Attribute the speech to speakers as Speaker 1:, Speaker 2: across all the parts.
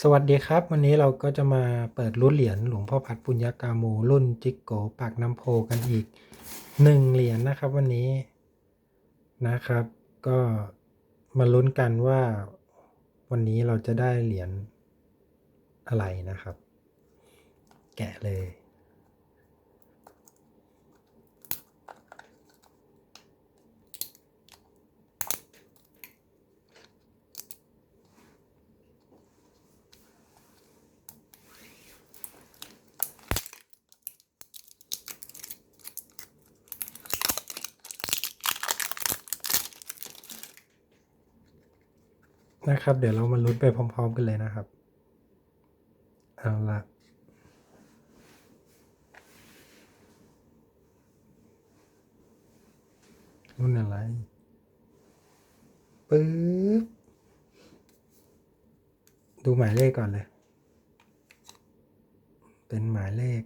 Speaker 1: สวัสดีครับ วันนี้เราก็จะมาเปิดรุ่นเหรียญหลวงพ่อพัดปุญญากาโมรุ่นจิกโกปากน้ำโพกันอีกหนึ่งเหรียญนะครับวันนี้นะครับ ก็มาลุ้นกันว่าวันนี้เราจะได้เหรียญอะไรนะครับ แกะเลย นะครับ เดี๋ยวเรามาลุ้นไปพร้อม ๆ กันเลยนะครับ เอาละรุ่นอะไรปึ๊บ ดูหมายเลขก่อนเลย เป็นหมายเลข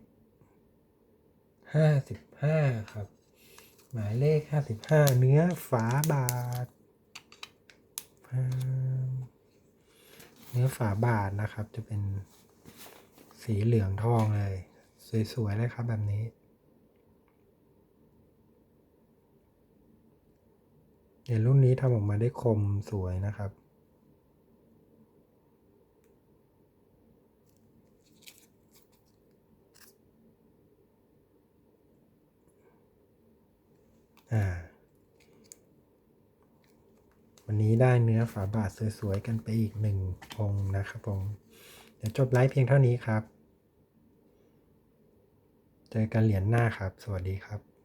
Speaker 1: ห้าสิบห้าครับ หมายเลขห้าสิบห้าเนื้อฝาบาท นื้อฝาบาทนะครับ จะเป็นสีเหลืองทองเลย สวย ๆ เลยครับแบบนี้ เดี๋ยวรุ่นนี้ทำออกมาได้คมสวยนะครับอ่า วันนี้ได้เนื้อฝาบาทสวยๆกันไปอีกหนึ่งองค์นะครับผม เดี๋ยวจบไลฟ์เพียงเท่านี้ครับ เจอกันเหรียญหน้าครับ สวัสดีครับ